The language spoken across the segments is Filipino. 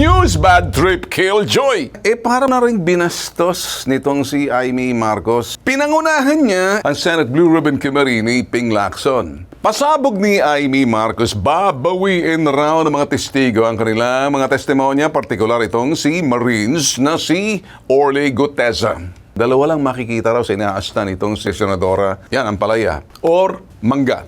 news, bad trip, killjoy. Eh, para na rin binastos nitong si Amy Marcos. Pinangunahan niya ang Senate Blue Ribbon Committee ni Ping Lacson. Pasabog ni Amy Marcos, babawiin raw ng mga testigo ang kanilang mga testimonya, partikular itong si Marines na si Orly Guteza. Dalawa lang makikita raw sa inaastan itong si Senadora, yan ang palaya, or mangga.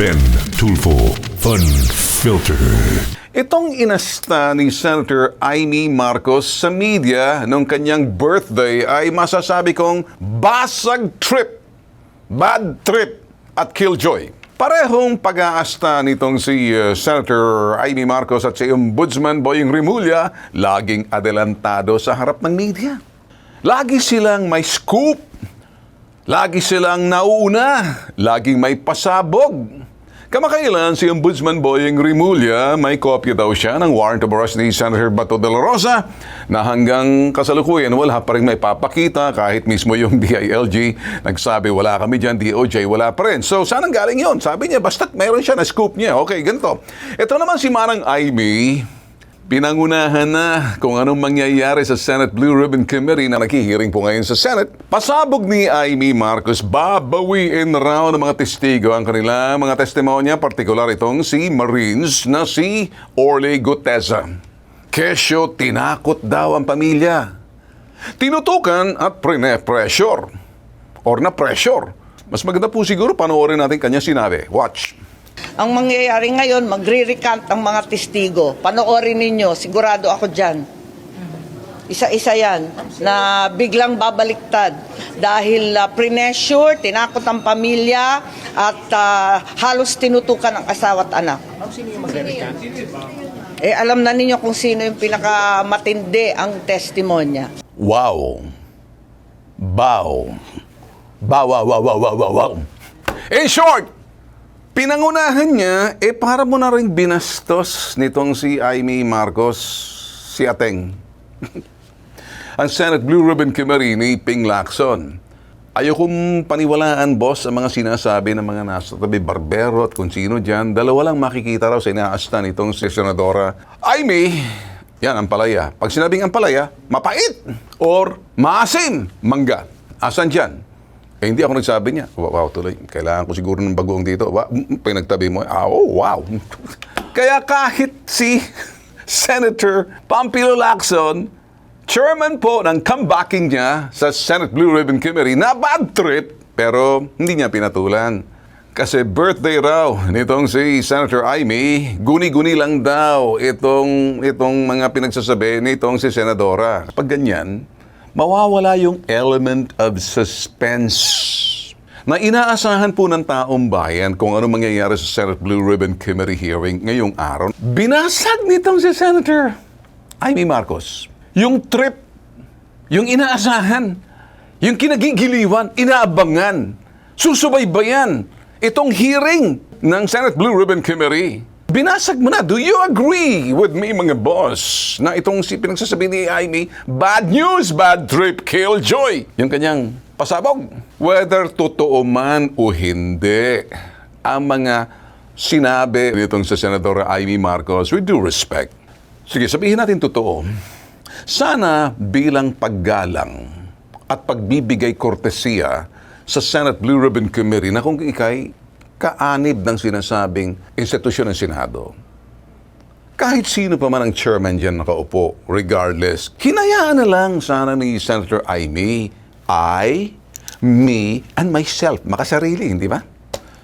Ben Tulfo Fun Filter. Itong inasta ni Senator Amy Marcos sa media nung kanyang birthday ay masasabi kong basag trip, bad trip at killjoy. Parehong pag-aasta nitong si uh, Senator Amy Marcos at si Ombudsman Boying Rimulya laging adelantado sa harap ng media. Lagi silang may scoop, lagi silang nauna, laging may pasabog. Kamakailan si Ombudsman Boying Rimulya, may kopya daw siya ng warrant of arrest ni Senator Bato de la Rosa na hanggang kasalukuyan wala pa rin may papakita kahit mismo yung DILG nagsabi wala kami dyan, DOJ wala pa rin. So saan ang galing yun? Sabi niya, basta't meron siya na scoop niya. Okay, ganito. Ito naman si Manang Amy, Pinangunahan na kung anong mangyayari sa Senate Blue Ribbon Committee na nakihiring po ngayon sa Senate. Pasabog ni Amy Marcos, babawiin raw ng mga testigo ang kanilang mga testimonya, partikular itong si Marines na si Orly Guteza. Kesyo, tinakot daw ang pamilya. Tinutukan at prine-pressure. Or na-pressure. Mas maganda po siguro panoorin natin kanya sinabi. Watch. Ang mangyayari ngayon, magre-recant ang mga testigo. Panoorin ninyo, sigurado ako dyan. Isa-isa yan na biglang babaliktad dahil uh, pressure, tinakot ang pamilya at ah, halos tinutukan ang asawa at anak. Eh alam na ninyo kung sino yung pinakamatindi ang testimonya. Wow. Bow. Bow, wow, wow, wow, wow, wow, wow. In short, pinangunahan niya, eh para mo na rin binastos nitong si Amy Marcos, si Ateng. ang Senate Blue Ribbon Committee ni Ping Lacson. Ayokong paniwalaan, boss, ang mga sinasabi ng mga nasa tabi, Barbero at kung sino dyan. Dalawa lang makikita raw sa inaastan itong si Senadora Amy. Yan, ang palaya. Pag sinabing ang palaya, mapait or maasim, mangga. Asan dyan? Eh, hindi ako nagsabi niya. Wow, wow, tuloy. Kailangan ko siguro ng bagoong dito. Wow, mm, pinagtabi mo. Ah, oh, wow. Kaya kahit si Senator Pampilo Lacson, chairman po ng comebacking niya sa Senate Blue Ribbon Committee na bad trip, pero hindi niya pinatulan. Kasi birthday raw nitong si Senator Amy, guni-guni lang daw itong, itong mga pinagsasabi nitong si Senadora. Pag ganyan, mawawala yung element of suspense na inaasahan po ng taong bayan kung ano mangyayari sa Senate Blue Ribbon Committee hearing ngayong araw. Binasag nitong si Senator Amy Marcos. Yung trip, yung inaasahan, yung kinagigiliwan, inaabangan, susubaybayan, itong hearing ng Senate Blue Ribbon Committee. Binasag mo na. Do you agree with me, mga boss, na itong si pinagsasabi ni Amy, bad news, bad trip, killjoy? Yung kanyang pasabog. Whether totoo man o hindi, ang mga sinabi nitong sa Senadora Amy Marcos, with due respect. Sige, sabihin natin totoo. Sana bilang paggalang at pagbibigay kortesiya sa Senate Blue Ribbon Committee na kung ikay kaanib ng sinasabing institusyon ng Senado. Kahit sino pa man ang chairman dyan nakaupo, regardless, hinayaan na lang sana ni Senator Amy, I, me, and myself. Makasarili, hindi ba?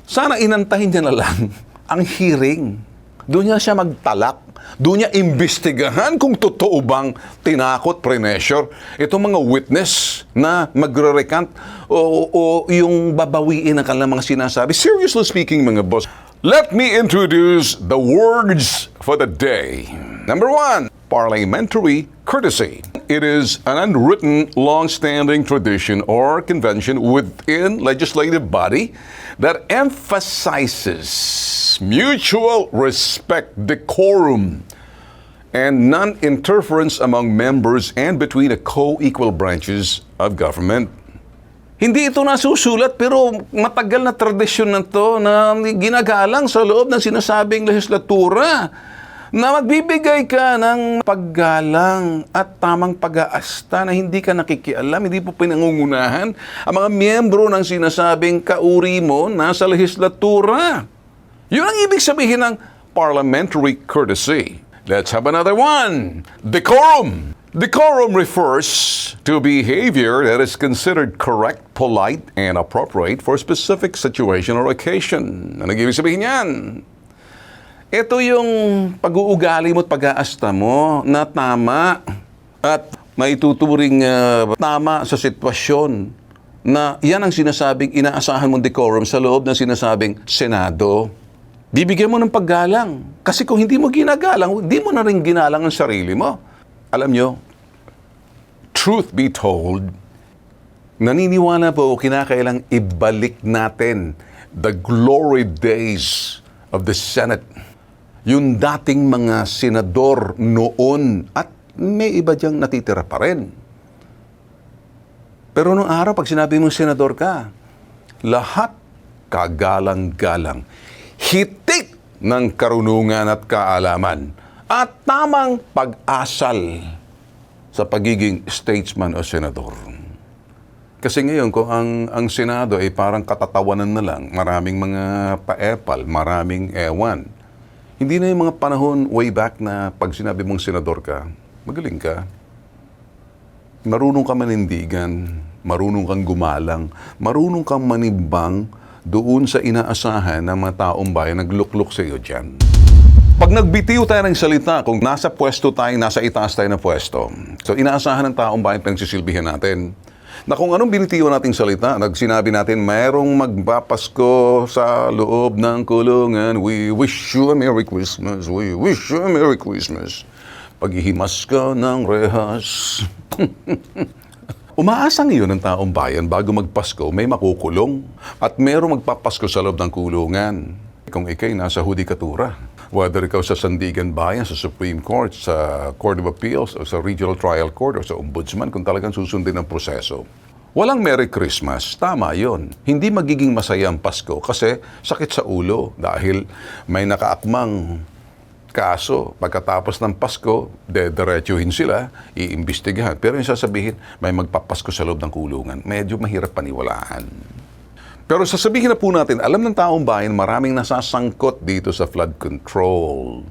Sana inantahin niya na lang ang hearing. Doon niya siya magtalak. Doon niya imbestigahan kung totoo bang tinakot, pressure itong mga witness na magre-recant o, o yung babawiin ang kanilang mga sinasabi. Seriously speaking, mga boss, let me introduce the words for the day. Number one, parliamentary courtesy. It is an unwritten, long-standing tradition or convention within legislative body that emphasizes mutual respect, decorum, and non-interference among members and between the co-equal branches of government. Hindi ito nasusulat pero matagal na tradisyon na to na ginagalang sa loob ng sinasabing legislatura. Na magbibigay ka ng paggalang at tamang pag-aasta na hindi ka nakikialam, hindi po pinangungunahan ang mga miyembro ng sinasabing kauri mo nasa legislatura. Yun ang ibig sabihin ng parliamentary courtesy. Let's have another one. Decorum. Decorum refers to behavior that is considered correct, polite, and appropriate for a specific situation or occasion. Ano ibig sabihin yan? Ito yung pag-uugali mo at pag-aasta mo na tama at maituturing ah, tama sa sitwasyon na yan ang sinasabing inaasahan mong decorum sa loob ng sinasabing Senado. Bibigyan mo ng paggalang. Kasi kung hindi mo ginagalang, hindi mo na rin ginalang ang sarili mo. Alam nyo, truth be told, naniniwala po kinakailang ibalik natin the glory days of the Senate. Yung dating mga senador noon at may iba diyang natitira pa rin. Pero nung araw, pag sinabi mong senador ka, lahat kagalang-galang, hitik ng karunungan at kaalaman, at tamang pag-asal sa pagiging statesman o senador. Kasi ngayon, kung ang, ang Senado ay parang katatawanan na lang, maraming mga paepal, maraming ewan. Hindi na yung mga panahon way back na pag sinabi mong senador ka, magaling ka, marunong ka manindigan, marunong kang gumalang, marunong kang manimbang doon sa inaasahan ng mga taong bayan naglukluk sa iyo dyan. Pag nagbitiw tayo ng salita, kung nasa pwesto tayo, nasa itaas tayo ng pwesto, so inaasahan ng taong bayan pagsisilbihan natin, na kung anong binitiwan nating salita, nagsinabi natin, mayroong magpapasko sa loob ng kulungan, we wish you a Merry Christmas, we wish you a Merry Christmas. Paghihimas ka ng rehas. Umaasa ngayon ng taong bayan bago magpasko may makukulong at merong magpapasko sa loob ng kulungan. Kung ikay nasa hudikatura, whether ikaw sa Sandigan Bayan, sa Supreme Court, sa Court of Appeals, o sa Regional Trial Court, o sa Ombudsman, kung talagang susundin ang proseso. Walang Merry Christmas, tama yon. Hindi magiging masaya ang Pasko kasi sakit sa ulo dahil may nakaakmang kaso, pagkatapos ng Pasko, dediretsuhin sila, iimbestigahan. Pero yung sasabihin, may magpapasko sa loob ng kulungan. Medyo mahirap paniwalaan. Pero sasabihin na po natin, alam ng taong bayan, maraming nasasangkot dito sa flood control.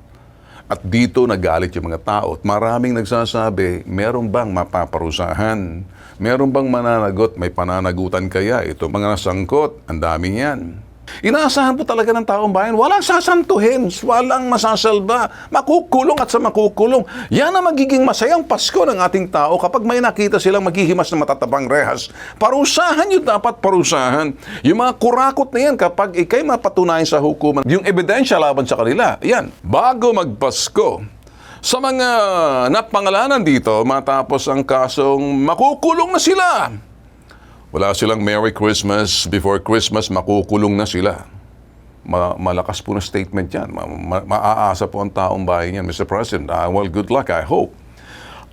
At dito nagalit yung mga tao. At maraming nagsasabi, meron bang mapaparusahan? Meron bang mananagot? May pananagutan kaya? Ito mga nasangkot, ang dami yan. Inaasahan po talaga ng taong bayan, walang sasantuhin, walang masasalba, makukulong at sa makukulong. Yan ang magiging masayang Pasko ng ating tao kapag may nakita silang maghihimas ng matatabang rehas. Parusahan yun dapat parusahan. Yung mga kurakot na yan kapag ikay mapatunayan sa hukuman, yung ebidensya laban sa kanila, yan, bago magpasko, sa mga napangalanan dito, matapos ang kasong makukulong na sila. Wala silang Merry Christmas, before Christmas, makukulong na sila. Ma- malakas po na statement yan. Ma- ma- maaasa po ang taong bayan yan, Mr. President. Ah, well, good luck, I hope.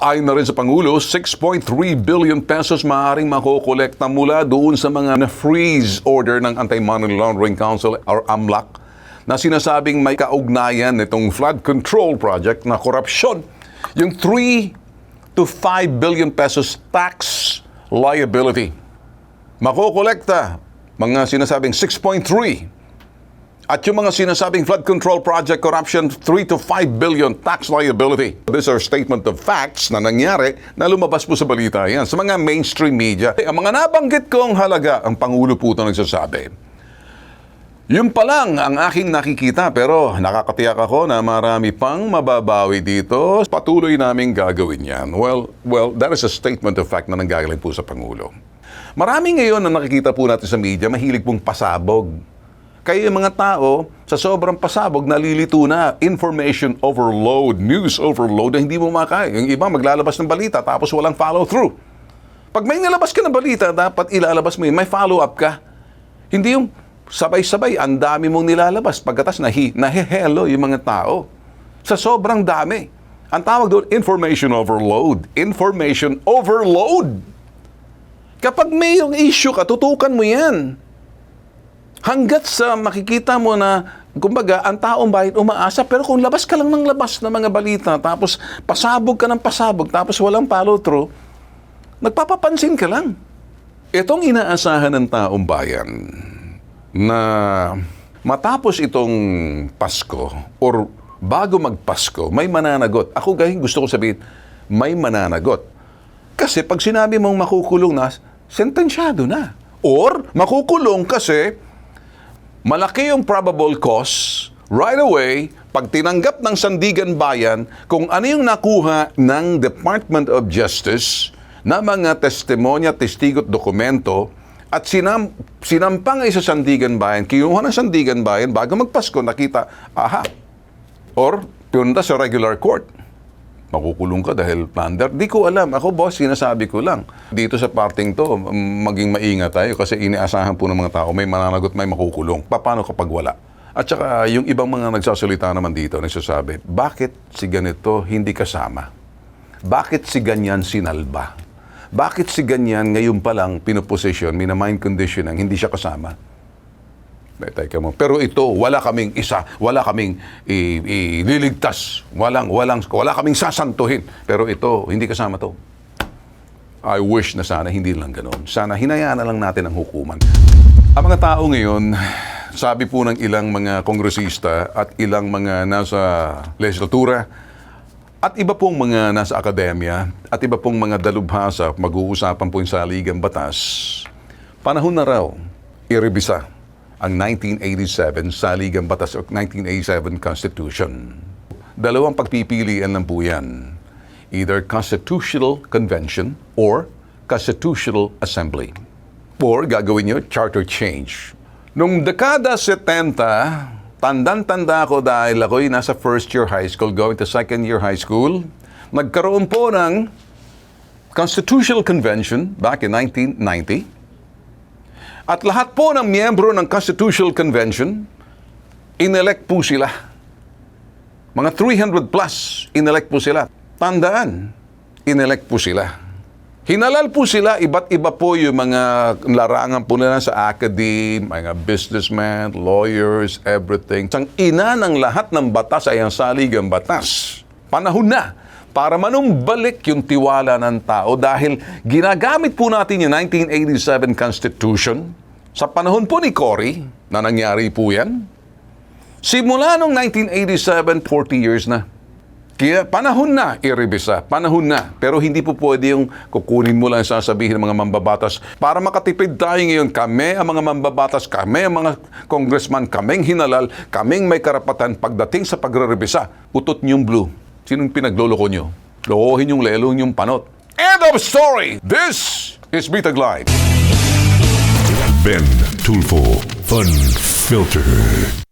Ayon na rin sa Pangulo, 6.3 billion pesos maaaring makukolekta mula doon sa mga na-freeze order ng Anti-Money Laundering Council or AMLAC na sinasabing may kaugnayan nitong flood control project na korupsyon. Yung 3 to 5 billion pesos tax liability makokolekta mga sinasabing 6.3 at yung mga sinasabing flood control project corruption 3 to 5 billion tax liability. These are statement of facts na nangyari na lumabas po sa balita yan sa mga mainstream media. Ang mga nabanggit kong halaga, ang Pangulo po ito nagsasabi. Yun pa lang ang aking nakikita pero nakakatiyak ako na marami pang mababawi dito. Patuloy naming gagawin yan. Well, well, that is a statement of fact na nanggagaling po sa Pangulo. Marami ngayon na nakikita po natin sa media, mahilig pong pasabog. Kaya yung mga tao, sa sobrang pasabog, nalilito na. Information overload, news overload na hindi mo makaya. Yung iba maglalabas ng balita tapos walang follow-through. Pag may nilabas ka ng balita, dapat ilalabas mo yun. May follow-up ka. Hindi yung sabay-sabay, ang dami mong nilalabas. Pagkatas nahi, nahihelo yung mga tao. Sa sobrang dami. Ang tawag doon, information overload. Information overload. Kapag mayroong issue ka, tutukan mo yan. Hanggat sa makikita mo na kumbaga, ang taong bayan umaasa, pero kung labas ka lang ng labas ng mga balita, tapos pasabog ka ng pasabog, tapos walang follow through, nagpapapansin ka lang. Itong inaasahan ng taong bayan na matapos itong Pasko or bago magpasko, may mananagot. Ako gahing gusto ko sabihin, may mananagot. Kasi pag sinabi mong makukulong na, sentensyado na. Or makukulong kasi malaki yung probable cause right away pag tinanggap ng Sandigan Bayan kung ano yung nakuha ng Department of Justice na mga testimonya, testigo at dokumento at sinam, sinampang ay sa Sandigan Bayan, kinuha ng Sandigan Bayan bago magpasko, nakita, aha, or pinunta sa regular court. Makukulong ka dahil plunder. Di ko alam. Ako, boss, sinasabi ko lang. Dito sa parting to, maging maingat tayo kasi iniasahan po ng mga tao, may mananagot, may makukulong. Paano kapag wala? At saka, yung ibang mga nagsasalita naman dito, nagsasabi, bakit si ganito hindi kasama? Bakit si ganyan sinalba? Bakit si ganyan ngayon pa lang pinoposition, minamind condition ang hindi siya kasama? Teka mo. Pero ito, wala kaming isa, wala kaming ililigtas, walang, walang, wala kaming sasantuhin. Pero ito, hindi kasama to. I wish na sana hindi lang ganoon. Sana hinayaan na lang natin ang hukuman. Ang mga tao ngayon, sabi po ng ilang mga kongresista at ilang mga nasa legislatura, at iba pong mga nasa akademya, at iba pong mga dalubhasa, mag-uusapan po yung saligang batas, panahon na raw, irebisa ang 1987 Saligang Batas o 1987 Constitution. Dalawang pagpipilian lang po yan. Either Constitutional Convention or Constitutional Assembly. Or gagawin nyo, charter change. Nung dekada 70, tandan-tanda ko dahil ako'y nasa first year high school, going to second year high school, nagkaroon po ng Constitutional Convention back in 1990. At lahat po ng miyembro ng Constitutional Convention, inelect po sila. Mga 300 plus, inelect po sila. Tandaan, inelect po sila. Hinalal po sila, iba't iba po yung mga larangan po nila sa academe, mga businessmen, lawyers, everything. Sang ina ng lahat ng batas ay ang saligang batas. Panahon na para manumbalik yung tiwala ng tao dahil ginagamit po natin yung 1987 Constitution sa panahon po ni Cory na nangyari po yan. Simula nung 1987, 40 years na. Kaya panahon na irebisa, panahon na. Pero hindi po pwede yung kukunin mo lang ang sasabihin ng mga mambabatas. Para makatipid tayo ngayon, kami ang mga mambabatas, kami ang mga congressman, kaming hinalal, kaming may karapatan pagdating sa pagre-rebisa. Putot niyong blue. Sinong pinagloloko niyo? Lokohin yung lelo yung panot. End of story! This is Bitag Live. Ben Tulfo Fun Filter.